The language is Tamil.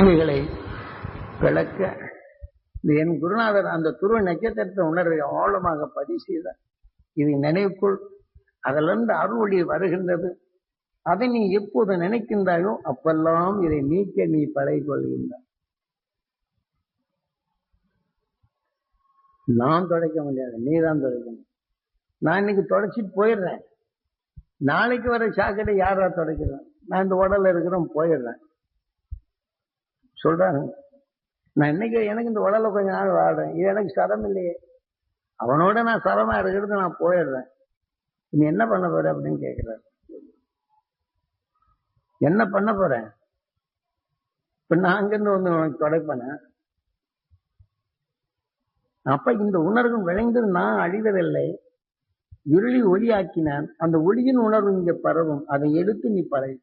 இவைகளை விளக்க. என் குருநாதர் அந்த துருவ நட்சத்திரத்தை உணர்வை ஆழமாக பதிவு செய்தார் இது நினைவுக்குள் அதிலிருந்து அருள் வருகின்றது. அதை நீ எப்போது நினைக்கின்றாயோ அப்பெல்லாம் இதை நீக்க நீ பழகி கொள்கின்றாய். நான் தொடைக்க முடியாது. நீ தான் நான் இன்னைக்கு தொடச்சிட்டு போயிடுறேன். நாளைக்கு வர சாக்கடை யாரா தொடக்கிறேன் நான் இந்த உடல்ல இருக்கிறோம் போயிடுறேன். சொல்றாங்க. நான் இன்னைக்கு எனக்கு இந்த உடல கொஞ்ச நாள் வாழ்றேன். இது எனக்கு சரம் இல்லையே. அவனோட நான் சரமா இருக்கிறது நான் போயிடுறேன். நீ என்ன பண்ண போற அப்படின்னு கேட்கிறாரு என்ன பண்ண போறேன் இப்ப நான் அங்கிருந்து வந்து உனக்கு தொடப்பேன? அப்ப இந்த உணர்வும் விளைந்து நான் அழிவதில்லை. இருளி ஒளியாக்கினான். அந்த ஒளியின் உணர்வு இங்க பரவும். அதை எடுத்து நீ பழகி